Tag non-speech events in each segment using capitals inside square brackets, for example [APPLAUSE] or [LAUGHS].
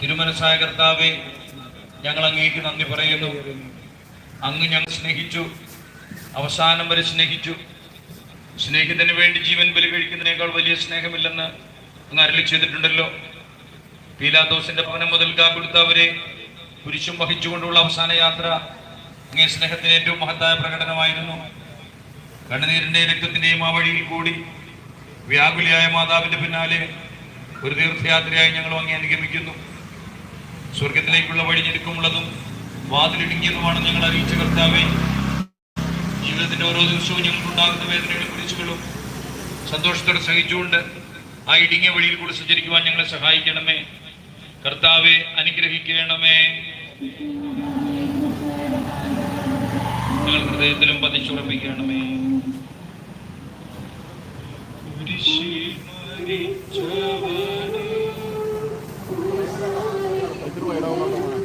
തിരുമനസായ കർത്താവെ ഞങ്ങൾ അങ്ങേക്ക് നന്ദി പറയുന്നു. അങ്ങ് ഞങ്ങൾ സ്നേഹിച്ചു. അവസാനം വരെ സ്നേഹിച്ചു. സ്നേഹിതന് വേണ്ടി ജീവൻ ബലി കഴിക്കുന്നതിനേക്കാൾ വലിയ സ്നേഹമില്ലെന്ന് അങ്ങ് അരളി ചെയ്തിട്ടുണ്ടല്ലോ. പീലാദോസിന്റെ ഭവനം മുതൽ കാപ്പെടുത്തവരെ കുരിശും വഹിച്ചുകൊണ്ടുള്ള അവസാന യാത്ര അങ്ങേ സ്നേഹത്തിന് ഏറ്റവും മഹത്തായ പ്രകടനമായിരുന്നു. കണ്ണുനീരിന്റെ രക്തത്തിന്റെയും ആ വഴിയിൽ കൂടി വ്യാകുലിയായ മാതാവിന്റെ പിന്നാലെ ഒരു തീർത്ഥയാത്രയായി ഞങ്ങൾ അങ്ങേ അനുഗമിക്കുന്നു. സ്വർഗത്തിലേക്കുള്ള വഴി ഞെരുക്കമുള്ളതും വാതിലിടുങ്ങിയതുമാണ് ഞങ്ങൾ അറിയിച്ച കർത്താവെ ജീവിതത്തിന്റെ ഓരോ ദിവസവും ഞങ്ങൾക്കുണ്ടാകുന്ന വേദനകളെ കുറിച്ചുകളും സന്തോഷത്തോടെ സഹിച്ചുകൊണ്ട് ആ ഇടുങ്ങിയ വഴിയിൽ കൂടെ സഞ്ചരിക്കുവാൻ ഞങ്ങളെ സഹായിക്കണമേ. കർത്താവെ അനുഗ്രഹിക്കണമേ. ഹൃദയത്തിലും പതിച്ചുറപ്പിക്കണമേ. കുരിശിൽ മരിച്ചവനെ 不给了我们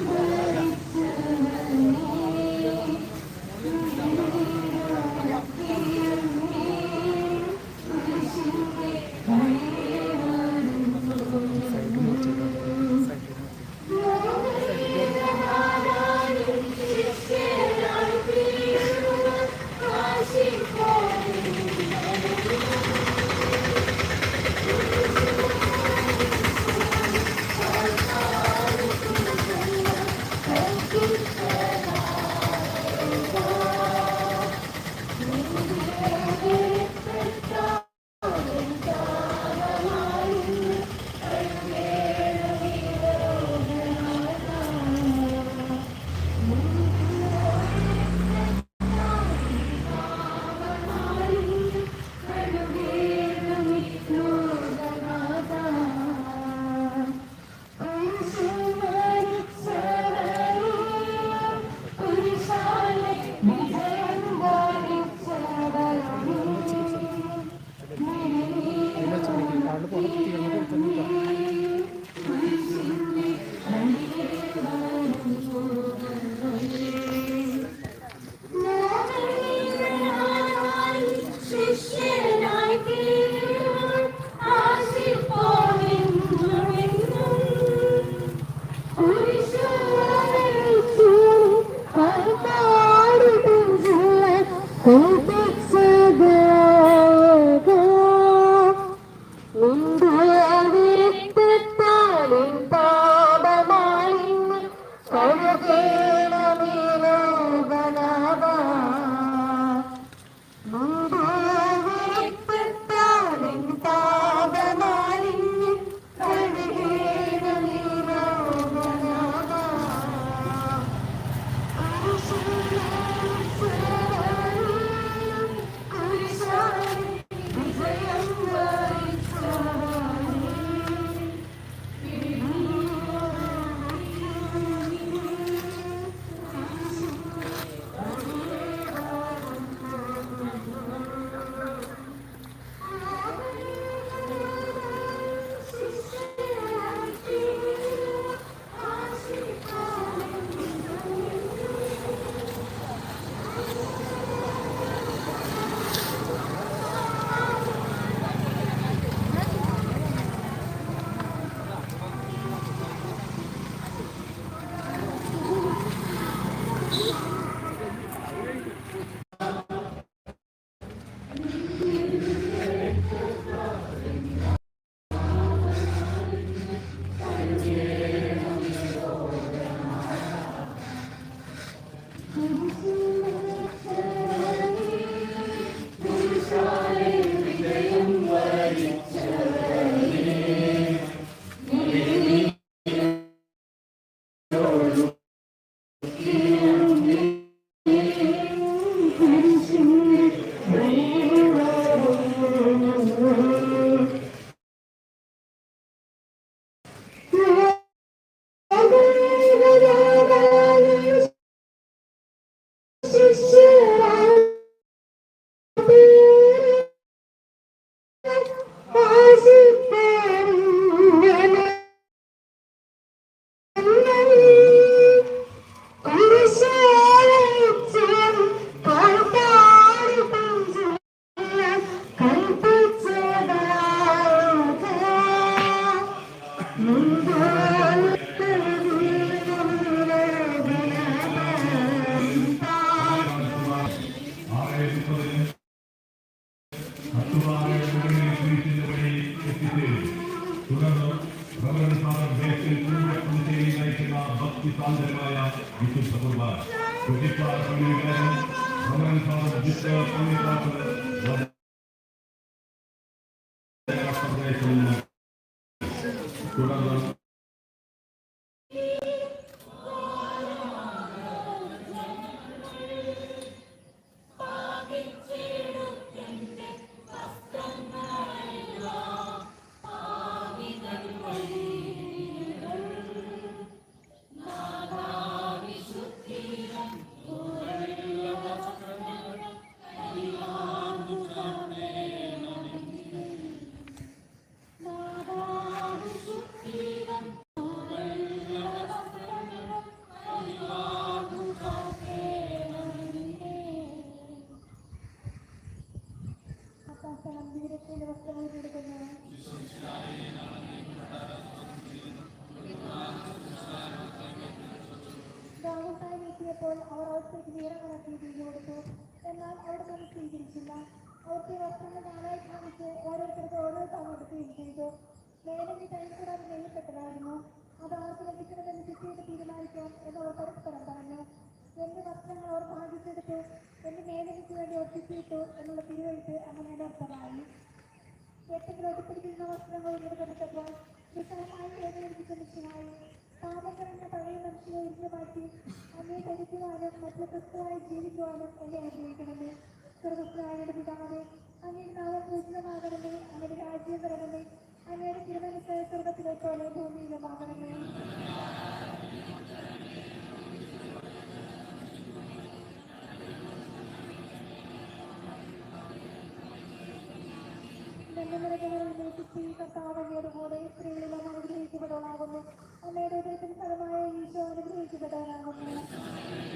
Mm-hmm. ഭഗവതി സാമർഥ്യത്തിൽ പൂർവ്വം ചെയ്ത് നയിക്കുന്ന ഭക്തി സാന്ദ്രമായ വിശുദ്ധ കുർബാന ഭഗവതി സാമർഥ്യത്തെ പങ്കെടുക്കുന്നത് സ്വീകരിച്ചില്ല അവിടുത്തെ വസ്ത്രങ്ങൾ നാളെ കാണിച്ച് ഓരോരുത്തർക്ക് ഓരോ തവണ ചെയ്തു വേണമെങ്കിൽ അത് നെയ്യപ്പെട്ടതായിരുന്നു അത് ആർക്ക് ലഭിക്കണമെന്ന് പിന്നീട് തീരുമാനിക്കാം എന്നവർ പരസ്പരം പറഞ്ഞു എന്റെ വസ്ത്രങ്ങൾ അവർ ഭാഗിച്ചെടുത്ത് എന്റെ മേലനിക്ക് വേണ്ടി ഒട്ടിച്ചിട്ടു എന്നുള്ള തിരുവഴുത്ത് അങ്ങനെ അർത്ഥമായി ഏറ്റവും ഒട്ടിപ്പിടിക്കുന്ന വസ്ത്രങ്ങൾ നിർബന്ധിച്ചപ്പോൾ വിശാലമായി വേദനിപ്പിച്ച ലക്ഷ്യമായി പാപകരന്റെ പഴയ മനുഷ്യനെ ഇരിഞ്ഞു മാറ്റി അമ്മയെ ധരിക്കുവാനും മറ്റു സ്വസ്ഥമായി ജീവിക്കുവാനും എന്നെ അനുഗ്രഹിക്കണമേ സ്വർഗസ്നായുടെ പിതാവേ അങ്ങയുടെ നാമം പൂജിതമാകണമേ അങ്ങയുടെ രാജ്യം വരണമേ അങ്ങയുടെ തിരുമനസ് സ്വർഗത്തിലെ പോലെ ഭൂമിയിലുമാകണമേ കർത്താവങ്ങയോടുകൂടെ സ്ത്രീകളിലും അനുഗ്രഹിക്കപ്പെടാനാകുന്നു അമ്മയുടെ ഹൃദയത്തിന് ഫലമായ ഈശോ അനുഗ്രഹിക്കപ്പെടാനാകുന്നു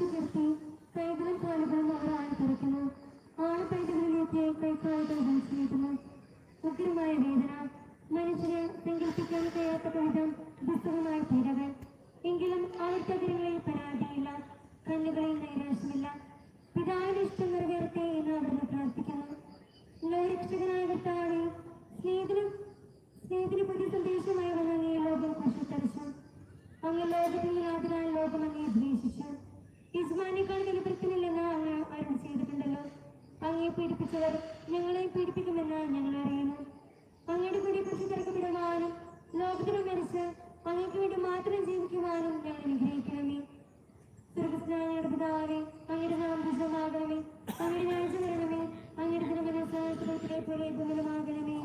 ഈശോയെ [LAUGHS] കുറിച്ച് പീഡിപ്പിച്ചവർ ഞങ്ങളെ പീഡിപ്പിക്കുമെന്ന് ഞങ്ങൾ അറിയുന്നു. അങ്ങയുടെ കൂടി കുറിച്ച് തിരക്കപ്പെടുവാനും ലോകത്തിന് മരിച്ച് അങ്ങക്ക് വേണ്ടി മാത്രം ജീവിക്കുവാനും ഞങ്ങൾ അനുഗ്രഹിക്കണമേ. സ്വർഗസ്നായുടെ പിതാവേ അങ്ങയുടെ നാം വിശദമാകണമേ അങ്ങയുടെ രാജ്യം വരണമേ. അങ്ങയുടെ തിരുമനസ്സായ പോലെ ഗുണമാകണമേ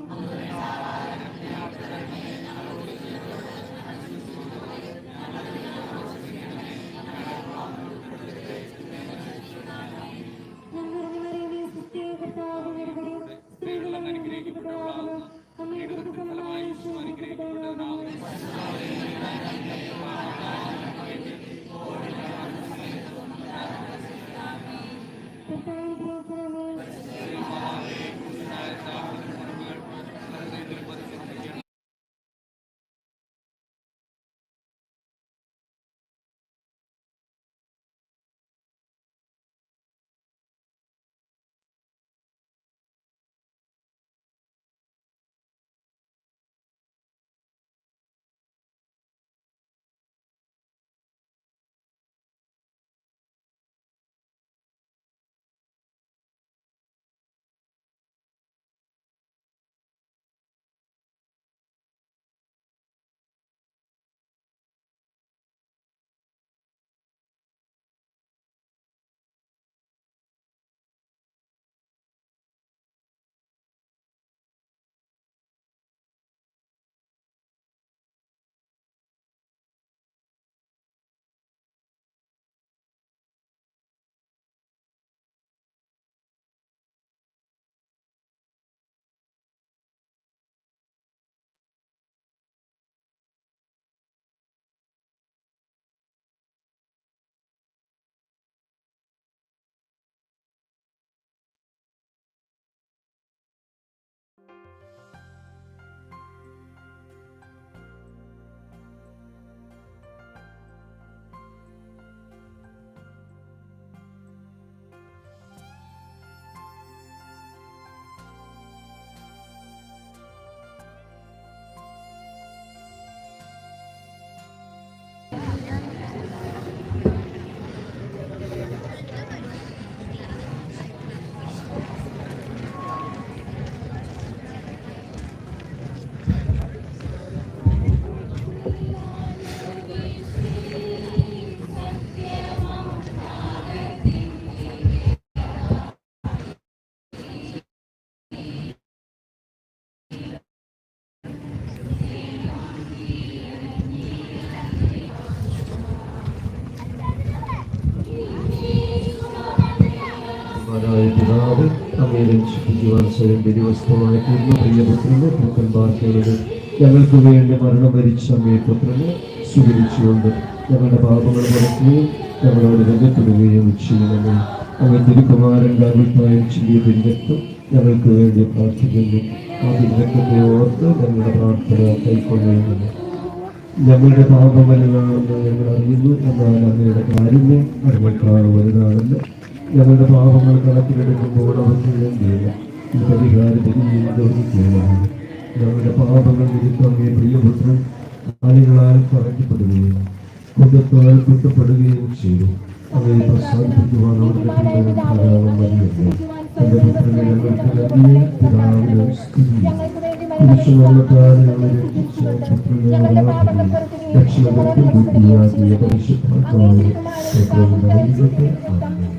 രക്ഷിപ്പിക്കുവാൻ സ്വയം വ്യവസ്ഥമായി തീർന്ന പ്രിയപുത്രനെ പുത്രന്മാർക്കുള്ളത് ഞങ്ങൾക്ക് വേണ്ടി മരണം വരിച്ച അങ്ങേ പുത്രനെ സ്വീകരിച്ചുകൊണ്ട് ഞങ്ങളുടെ പാപങ്ങൾ പുറക്കുകയും ഞങ്ങളോട് രംഗപ്പെടുകയും ചെയ്യണമേ. അങ്ങ് തിരുക്കുമാരൻ കാവിട്ടായ ചെയ്യ പിന്നത്തും ഞങ്ങൾക്ക് വേണ്ടി പ്രാർത്ഥിക്കുന്നു. ആ പിന്നത്തെ ഓർത്ത് ഞങ്ങളുടെ പ്രാർത്ഥന കൈക്കൊള്ളുന്നു ഞങ്ങളുടെ പാപമല്ലാണെന്ന് ഞങ്ങൾ അറിയുന്നു. എന്നാൽ അങ്ങയുടെ കാരുണ്യം അതിനേക്കാൾ വലുതാണെന്ന് ഞങ്ങളുടെ പാപങ്ങൾ കണക്കിലെടുക്കുമ്പോൾ അവർക്ക് വേണ്ടിയില്ല. പരിഹാരത്തിന് ഗൗരിക്കുകയാണ് ഞങ്ങളുടെ പാപങ്ങൾ നിമിത്തം അങ്ങേ പ്രിയപുത്രൻ ആളുകളാൽ പറയപ്പെടുകയും കുറ്റത്താൽ കുറ്റപ്പെടുകയും ചെയ്തു അവയെ പ്രസാദിപ്പിക്കുവാൻ അവരുടെ പിള്ളേർ ധാരാളം മതിയുണ്ട് തന്റെ പുത്രനെ ഞങ്ങൾക്ക് നൽകിയ പിതാവിന് സ്തുതി കുരിശുവെള്ളത്താൽ ഞങ്ങളെ രക്ഷിച്ച പുത്രനെ ആരാധനയും രക്ഷകർക്കും ബുദ്ധിയാക്കിയ പരിശുദ്ധാത്മാവിനെ ഏറ്റവും നൽകിയിട്ട് ആമേൻ.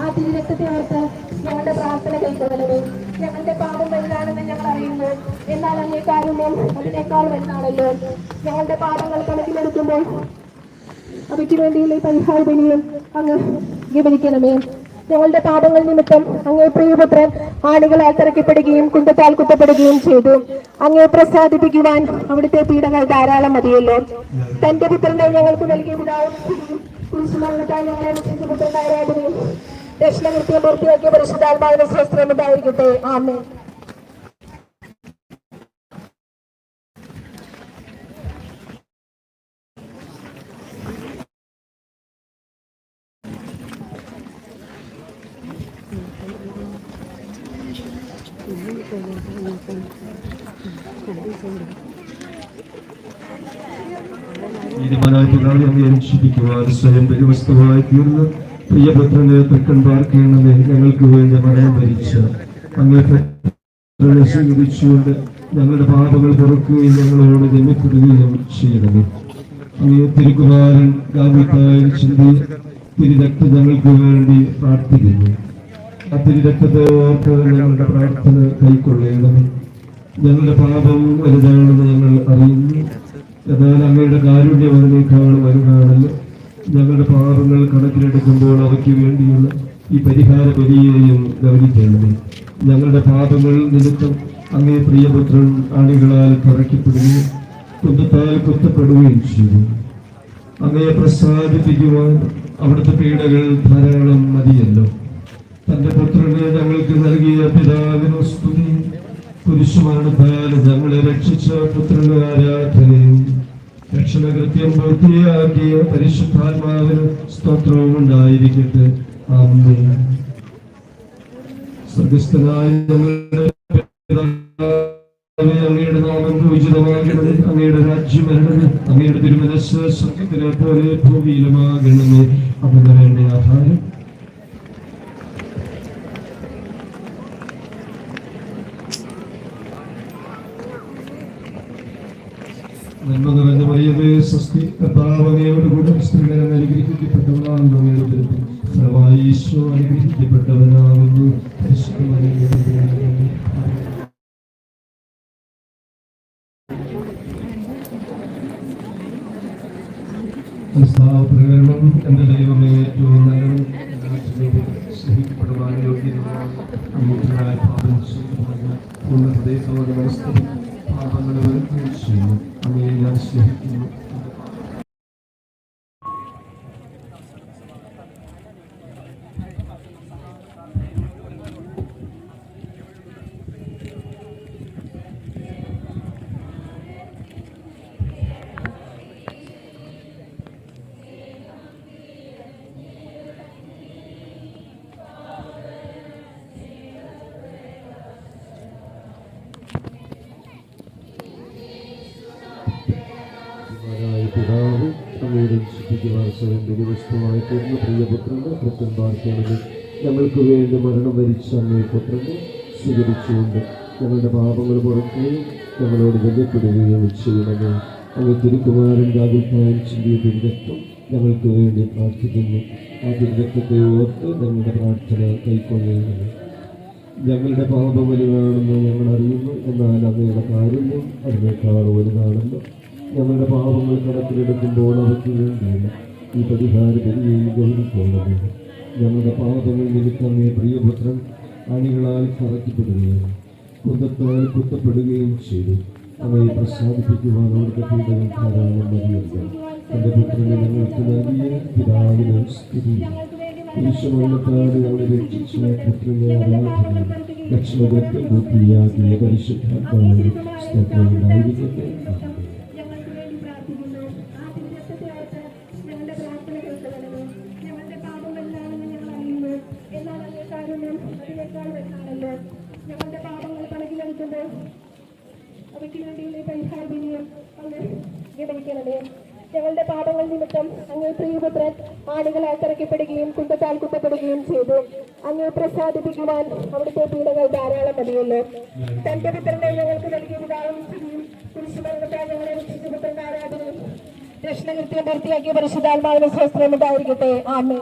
ആ തിരുരക്തത്തെ ഓർത്ത് ഞങ്ങളുടെ പ്രാർത്ഥന കൈക്കൊള്ളണമേ ഞങ്ങളുടെ പാപം വലുതാണെന്ന് ഞങ്ങൾ അറിയുന്നു. എന്നാൽ അങ്ങേ കാരുണ്യം അതിനേക്കാൾ വലുതാണല്ലോ. ഞങ്ങളുടെ പാപങ്ങൾ കണക്കിലെടുക്കുമ്പോൾ അവയ്ക്ക് വേണ്ടിയുള്ള പരിഹാര ബലിയും അങ്ങ് വിവരിക്കണമേ ഞങ്ങളുടെ പാപങ്ങൾ നിമിത്തം അങ്ങേ പ്രിയപുത്രൻ ആണികളാൽ തിരക്കപ്പെടുകയും കുണ്ടത്താൽ കുത്തപ്പെടുകയും ചെയ്തു. അങ്ങേ പ്രസാദിപ്പിക്കുവാൻ അവിടുത്തെ പീഡകൾ ധാരാളം മതിയല്ലോ. തന്റെ പുത്രനെ ഞങ്ങൾക്ക് നൽകിയ പിതാവും കുരിശുമരണത്താൽ ഞങ്ങളെ രക്ഷിച്ച പുത്രനായ രാജനെയും രക്ഷണകൃത്യം പൂർത്തിയാക്കിയ പരിശുദ്ധാത്മാവിന്റെ ശസ്ത്രം ഉണ്ടായിരിക്കട്ടെ ആമേ സ്വയം പ്രിയപുത്രനെ ഞങ്ങൾക്ക് വേണ്ടി മരണം ഭരിച്ച അങ്ങനെ സ്വീകരിച്ചുകൊണ്ട് ഞങ്ങളുടെ പാപങ്ങൾ പുറക്കുകയും ഞങ്ങളോട് ജമിക്കുകയും ചെയ്യണമേ അങ്ങേ തിരുക്കുമാരൻ ഗാമിത്തായ ചിന്തി തിരുരക്ത ഞങ്ങൾക്ക് വേണ്ടി പ്രാർത്ഥിക്കുന്നു. ആ തിരുരക്തത്തെ ഓർത്ത് ഞങ്ങളുടെ പ്രാർത്ഥന കൈക്കൊള്ളേണ്ടത് ഞങ്ങളുടെ പാപം വലുതാണെന്ന് ഞങ്ങൾ അറിയുന്നു. എന്നാൽ അങ്ങയുടെ കാരുണ്യം അതിനേക്കാൾ വലുതാണല്ലോ. ഞങ്ങളുടെ പാപങ്ങൾ കണക്കിലെടുക്കുമ്പോൾ അവയ്ക്ക് വേണ്ടിയുള്ള ഈ പരിഹാര ബലിയെയും ഗൗനിക്കേണ്ടത് ഞങ്ങളുടെ പാപങ്ങൾ നിമിത്തം അങ്ങേ പ്രിയപുത്രൻ അണികളാൽ പറയ്ക്കപ്പെടുകയും കുന്തത്താൽ കുത്തപ്പെടുകയും ചെയ്തു. അങ്ങയെ പ്രസാദിപ്പിക്കുവാൻ അവിടുത്തെ പീഡകൾ ധാരാളം മതിയല്ലോ. തന്റെ പുത്രനെ ഞങ്ങൾക്ക് നൽകിയ പിതാവിനു സ്തുതി. കുരിശുമരണത്താൽ ഞങ്ങളെ രക്ഷിച്ച പുത്രന് ആരാധനയും രക്ഷണകൃത്യം പൂർത്തിയാക്കിയ പരിശുദ്ധാത്മാവിന് സ്തോത്രവും ഉണ്ടായിരിക്കട്ടെ. ആമേ സ്വർഗസ്ഥനായ അങ്ങയുടെ നാമം പൂജിതമാകണമേ. അങ്ങയുടെ രാജ്യം വരണമേ. അങ്ങയുടെ തിരുമനസ് സ്വർഗത്തിലെ പോലെ ഭൂമിയിലുമാകണമേ. അതിന് വേണ്ട ആഹാരം. നന്മ നിറഞ്ഞ മറിയമേ സ്വസ്തി കർത്താവങ്ങയോട് കൂടെ സ്ത്രീകളെ തിരുത്തി ഫലമായി ഈശോ അനുഗ്രഹിക്കപ്പെട്ടവനാകുന്നു. പ്രകരണം എന്റെ ദൈവമേ ഏറ്റവും നല്ലതും സ്നേഹിക്കപ്പെടുവാൻ അമുഖനായ പാപം പൂർണ ഹൃദയത്തോടെ മനസ്സിൽ で。തീർന്ന കൃത്യം പുത്രന്മാർക്കാണെങ്കിൽ ഞങ്ങൾക്ക് വേണ്ടി മരണം വരിച്ച അങ്ങേ പുത്രനെ സ്വീകരിച്ചുകൊണ്ട് ഞങ്ങളുടെ പാപങ്ങൾ പുറക്കുകയും ഞങ്ങളോട് ബന്ധപ്പെടുകയും ചെയ്യണമേ. അങ്ങ് തിരുക്കുമാരന്റെ അഭിപ്രായം ചിന്തിയ തിരുരക്തം ഞങ്ങൾക്ക് വേണ്ടി പ്രാർത്ഥിക്കുന്നു. ആ തിരുരക്തത്തെ ഓർത്ത് ഞങ്ങളുടെ പ്രാർത്ഥന കൈക്കൊള്ളേണ്ടത് ഞങ്ങളുടെ പാപം വലുതാണെന്ന് ഞങ്ങൾ അറിയുന്നു. എന്നാൽ അങ്ങയുടെ കാര്യം അതിനേക്കാൾ വലുതാണല്ലോ ഞങ്ങളുടെ പാപങ്ങൾ കണക്കിലെടുക്കുമ്പോൾ അവയ്ക്ക് വേണ്ടിയില്ല. ഈ പരിഹാര ബലിയെയും ഞങ്ങളുടെ പാപങ്ങൾ നിമിത്തമേ പ്രിയപുത്രൻ അണികളാൽ കറക്കപ്പെടുകയും കുന്തത്താൽ കുത്തപ്പെടുകയും ചെയ്തു. അവയെ പ്രസാദിപ്പിക്കുവാൻ അവരുടെ പീഡകൾ ധാരാളം മതിയുണ്ട് എന്റെ പുത്രനെ ഞങ്ങൾക്ക് നൽകിയ പിതാവിന് സ്ഥിതി ഈശ്വരത്താട് ഞങ്ങളെ രക്ഷിച്ച പുത്രനെ ആരാധന ലക്ഷ്മണത്തെ ബുദ്ധിയാക്കിയ പരിശുദ്ധാത്മാവിന് സ്തോത്രം വിവരിക്കണമേ ഞങ്ങളുടെ പാപങ്ങൾ നിമിത്തം അങ്ങേ പ്രിയപുത്രൻ ആളുകളാൽ തറയ്ക്കപ്പെടുകയും കുന്തത്താൽ കുത്തപ്പെടുകയും ചെയ്തു. അങ്ങേ പ്രസാദിപ്പിക്കുവാൻ അവിടുത്തെ പീഡകൾ ധാരാളം മതിയല്ലോ തന്റെ പുത്രനെ ഞങ്ങൾക്ക് നൽകിയ സ്തുതിയും കുരിശുമരണത്താൽ ഞങ്ങളെ രക്ഷിച്ച പുത്രന്റെ ആരാധനയും രക്ഷണകൃത്യം പൂർത്തിയാക്കിയ പരിശുദ്ധാത്മാവിന് സ്വസ്ത്രം ഉണ്ടായിരിക്കട്ടെ. ആമേ